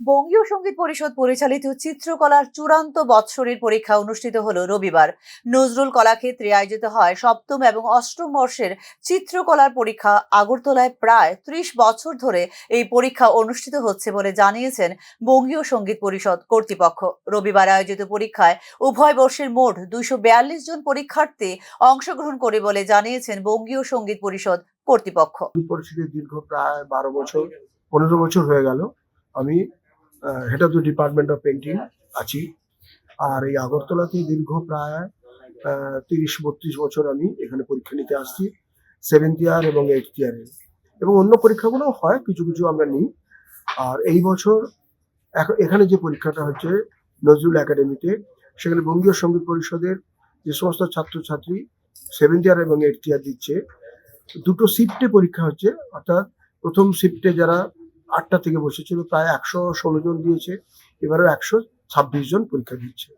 বঙ্গীয় সংগীত পরিষদ পরিচালিত চিত্রকলার চূড়ান্ত বৎসরের পরীক্ষা অনুষ্ঠিত হল রবিবার। নজরুল কলাক্ষেত্রে আয়োজিত হয় সপ্তম এবং অষ্টম বর্ষের চিত্রকলার পরীক্ষা। আগরতলায় প্রায় ত্রিশ বছর ধরে এই পরীক্ষা অনুষ্ঠিত হচ্ছে বলে জানিয়েছেন বঙ্গীয় সংগীত পরিষদ কর্তৃপক্ষ। রবিবার আয়োজিত পরীক্ষায় উভয় বর্ষের মোট দুইশো বিয়াল্লিশ জন পরীক্ষার্থী অংশগ্রহণ করে বলে জানিয়েছেন বঙ্গীয় সংগীত পরিষদ কর্তৃপক্ষ। পরিস্থিতি দীর্ঘ প্রায় বারো বছর, পনেরো বছর হয়ে গেল। আমি head of the department of painting আছি। আর এই আগরতলাতে দীর্ঘ প্রায় তিরিশ, বত্রিশ বছর আমি এখানে পরীক্ষা নিতে আসছি সেভেন্থ ইয়ার এবং এইটথ ইয়ারে এবং অন্য পরীক্ষাগুলো হয়, কিছু কিছু আমরা নিই। আর এই বছর এখ- এখানে যে পরীক্ষাটা হচ্ছে নজরুল একাডেমিতে, সেখানে বঙ্গীয় সংগীত পরিষদের যে সমস্ত ছাত্রছাত্রী সেভেন্থ ইয়ার এবং এইটথ ইয়ার দিচ্ছে, দুটো শিফটে পরীক্ষা হচ্ছে। অর্থাৎ প্রথম শিফটে যারা আটটা থেকে বসেছিল প্রায় একশো ষোলো জন দিয়েছে এবারও একশো ছাব্বিশ জন পরীক্ষা দিচ্ছে।